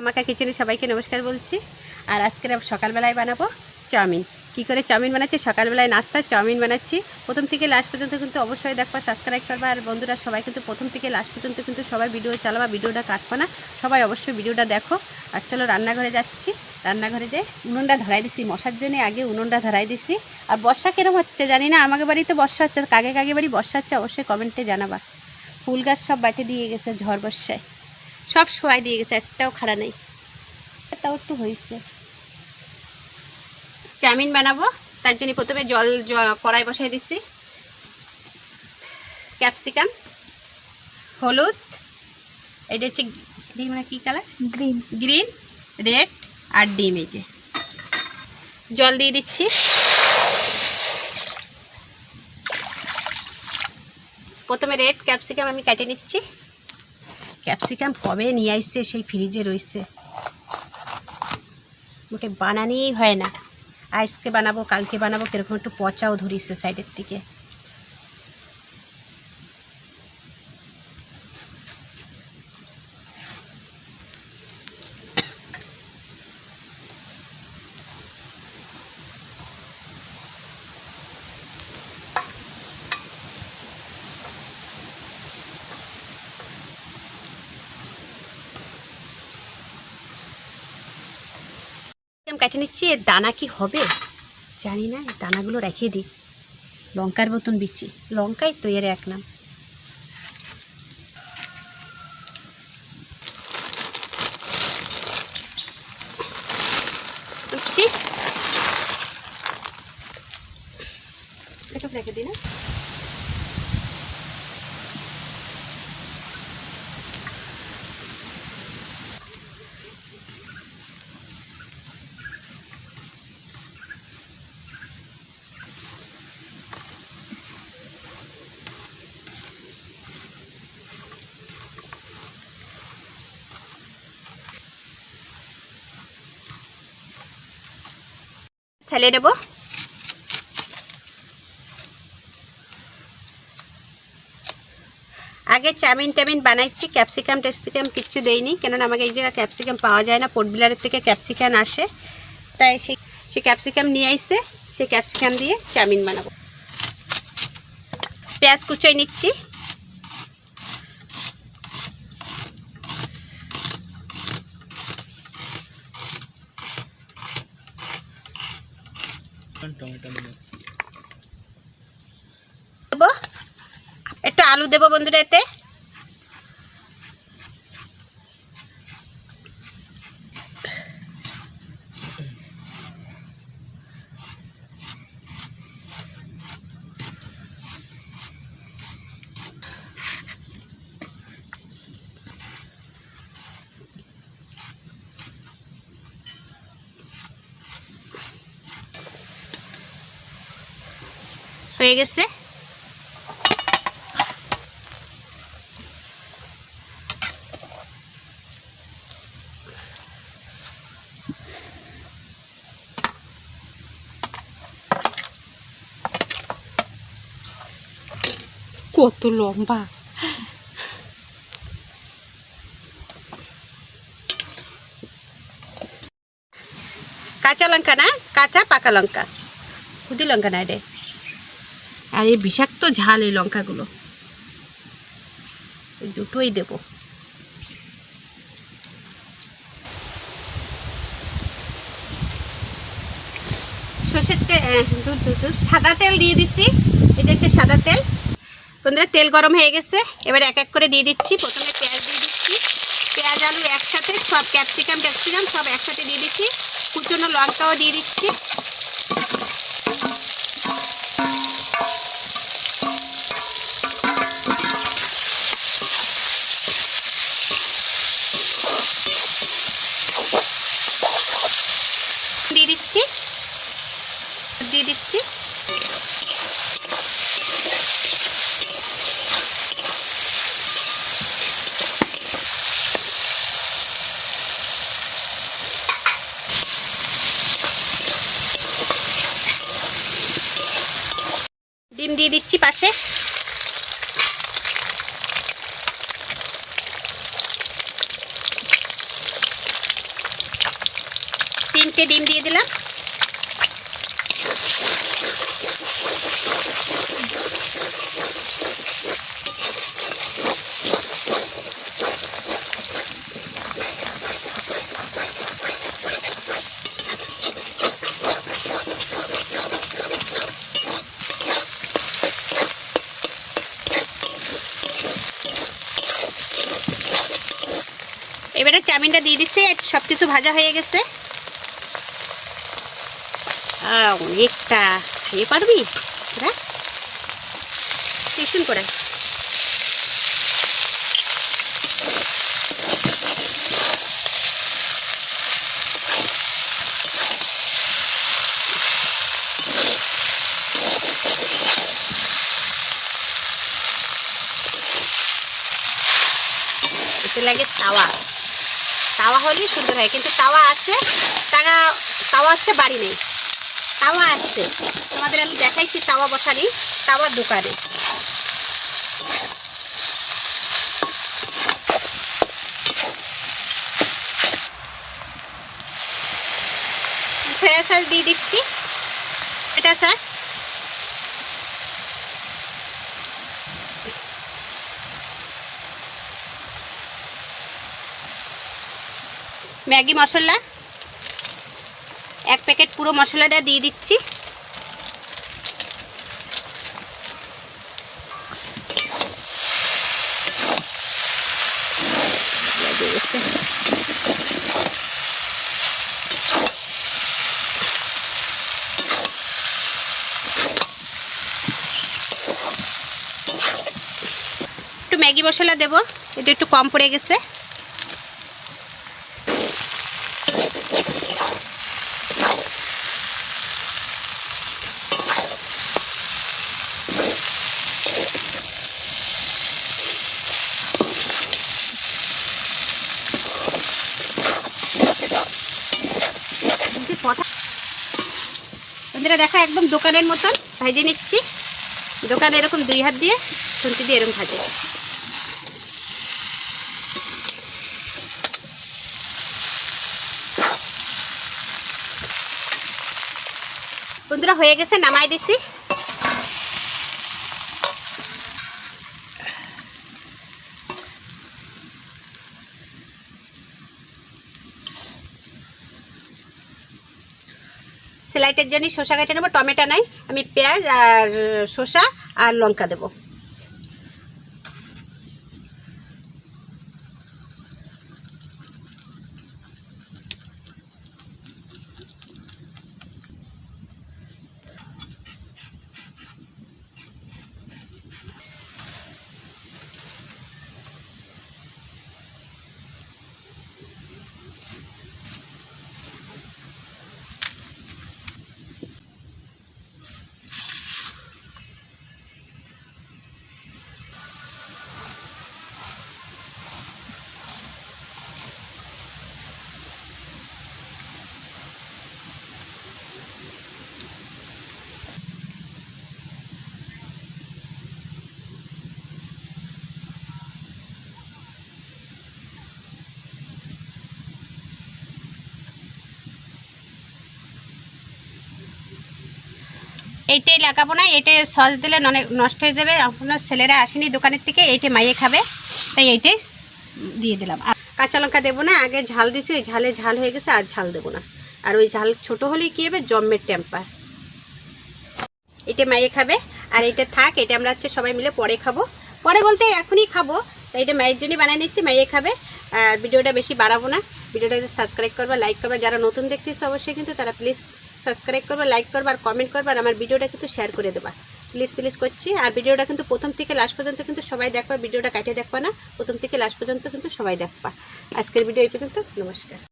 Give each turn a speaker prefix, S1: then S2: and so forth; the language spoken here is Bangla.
S1: আমাকা কিচেনে সবাইকে নমস্কার বলছি। আর আজকের সকালবেলায় বানাবো চাউমিন। কি করে চাউমিন বানাচ্ছি? সকালবেলায় নাস্তা, চাউমিন বানাচ্ছি। প্রথম থেকে লাস্ট পর্যন্ত কিন্তু অবশ্যই দেখবা সাবস্ক্রাইব করবা। আর বন্ধুরা, সবাই কিন্তু প্রথম থেকে লাস্ট পর্যন্ত কিন্তু সবাই ভিডিও চালাবা ভিডিওটা কাটবা না। সবাই অবশ্যই ভিডিওটা দেখো। আর চলো রান্নাঘরে যাচ্ছি। রান্নাঘরে যে উনুনটা ধরাই দিছি। মশার জন্য আগে উনুনটা ধরাই দিছি। আর বর্ষা কিরম হচ্ছে জানি না। আমাকে বাড়িতে বর্ষা হচ্ছে। কাগে কাগে বাড়ি বর্ষা হচ্ছে অবশ্যই কমেন্টে জানাবা। ফুল গাছ সব বাটে দিয়ে গেছে ঝড় বর্ষায়। সব শোয়াই দিয়ে গেছে একটাও খাড়া নেই। তাও একটু হয়েছে। চাউমিন বানাবো তার জন্য প্রথমে জল কড়াই বসাই দিচ্ছি ক্যাপসিকাম হলুদ এটা হচ্ছে মানে কী কালার?
S2: গ্রিন।
S1: গ্রিন রেড আর ডিম এই যে। জল দিয়ে দিচ্ছি। প্রথমে রেড ক্যাপসিকাম আমি কেটে নিচ্ছি। ক্যাপসিকাম কবে নিয়ে আসছে? সেই ফ্রিজে রয়েছে। ওকে বানানোই হয় না। আজকে বানাবো, কালকে বানাবো, কীরকম একটু পচাও ধরিছে সাইডের থেকে কেটে নিচ্ছি, এর দানা কি হবে? জানি না দানাগুলো রেখে দিই। লঙ্কার মতন বিচি লঙ্কাই তো এর এক নাম। রেখে দিই না। ছেলে নেব। আগে চাউমিন টামিন বানাইছি, ক্যাপসিকাম ট্যাপসিকাম কিচ্ছু দেইনি, কেননা আমাকে এই জায়গায় ক্যাপসিকাম পাওয়া যায় না পোর্টবিলারের থেকে ক্যাপসিকাম আসে। তাই সেই সে ক্যাপসিকাম নিয়ে আসছে সেই ক্যাপসিকাম দিয়ে চাউমিন বানাবো। পেঁয়াজ কুচোই নিচ্ছি। একটু আলু দেবো বন্ধুরা এতে? হয়ে গেছে কত লম্বা কাঁচা লঙ্কা না কাঁচা পাকা লঙ্কা খুদি লঙ্কা না রে আর এই বিষাক্ত ঝাল এই লঙ্কাগুলো। দুটোই দেবো। সর্ষের তেল সাদা তেল দিয়ে দিচ্ছি এটা হচ্ছে সাদা তেল। বন্ধুরা, তেল গরম হয়ে গেছে। এবার এক এক করে দিয়ে দিচ্ছি। প্রথমে পেঁয়াজ দিয়ে দিচ্ছি। পেঁয়াজ, আলু একসাথে, সব ক্যাপসিকাম ট্যাপসিকাম সব একসাথে দিয়ে দিচ্ছি। কুচনো লঙ্কাও দিয়ে দিচ্ছি। রাখছি পাশে। তিনটে ডিম দিয়ে দিলাম। চাউমিনটা দিয়ে দিচ্ছি সব কিছু ভাজা হয়ে গেছে। অনেকটা খেয়ে পারবি? টিউশন করে লাগে তাওয়া তাওয়া হলেই সুন্দর হয়, কিন্তু তাওয়া আছে, তারা, তাওয়া হচ্ছে বাড়ি নেই। তাওয়া আসছে তোমাদের আমি দেখাইছি তাওয়া বসানি তাওয়া দোকানে। সয়া সস দিয়ে দিচ্ছি। এটা সস ম্যাগি মশলা। এক প্যাকেট পুরো মশলাটা দিয়ে দিচ্ছি। একটু ম্যাগি মশলা দেবো, এটা একটু কম পড়ে গেছে। বন্ধুরা দেখা, একদম দোকানের মতন ভেজে নিচ্ছি। দোকানে এরকম দুই হাত দিয়ে খুন্তি দিয়ে এরকম ভাজে। বন্ধুরা, হয়ে গেছে, নামাই দিছি। সেলাইটের জন্য শসা কেটে নেব টমেটো নাই আমি পেঁয়াজ আর শসা আর লঙ্কা দেবো। এইটাই লাগাবো না, এইটাই সস দিলে অনেক নষ্ট হয়ে যাবে। আপনার ছেলেরা আসেনি দোকানের থেকে, এইটাই মাইয়ে খাবে। তাই এইটাই দিয়ে দিলাম। আর কাঁচা লঙ্কা দেবো না, আগে ঝাল দিছি, ওই ঝালে ঝাল হয়ে গেছে, আর ঝাল দেবো না। আর ওই ঝাল ছোট হলেই কী হবে? জম্মের টেম্পার এটা মাইয়ে খাবে। আর এটা থাক এটা আমরা হচ্ছে সবাই মিলে পরে খাব। পরে বলতে এখনই খাব, তাই এটা মায়ের জন্যই বানিয়ে নিচ্ছি মাইয়ে খাবে। আর ভিডিওটা বেশি বাড়াবো না। ভিডিওটা সাবস্ক্রাইব করবা, লাইক করবা। যারা নতুন দেখতেছে, অবশ্যই কিন্তু তারা প্লিজ সাবস্ক্রাইব করবা লাইক করবা আর কমেন্ট করবা আর আমার ভিডিওটা কিন্তু শেয়ার করে দেবা। প্লিজ প্লিজ করছি। আর ভিডিওটা কিন্তু প্রথম থেকে লাস্ট পর্যন্ত কিন্তু সবাই দেখবা ভিডিওটা কাটিয়ে দেখবা না, প্রথম থেকে লাস্ট পর্যন্ত কিন্তু সবাই দেখবা। আজকের ভিডিও এই পর্যন্ত, নমস্কার।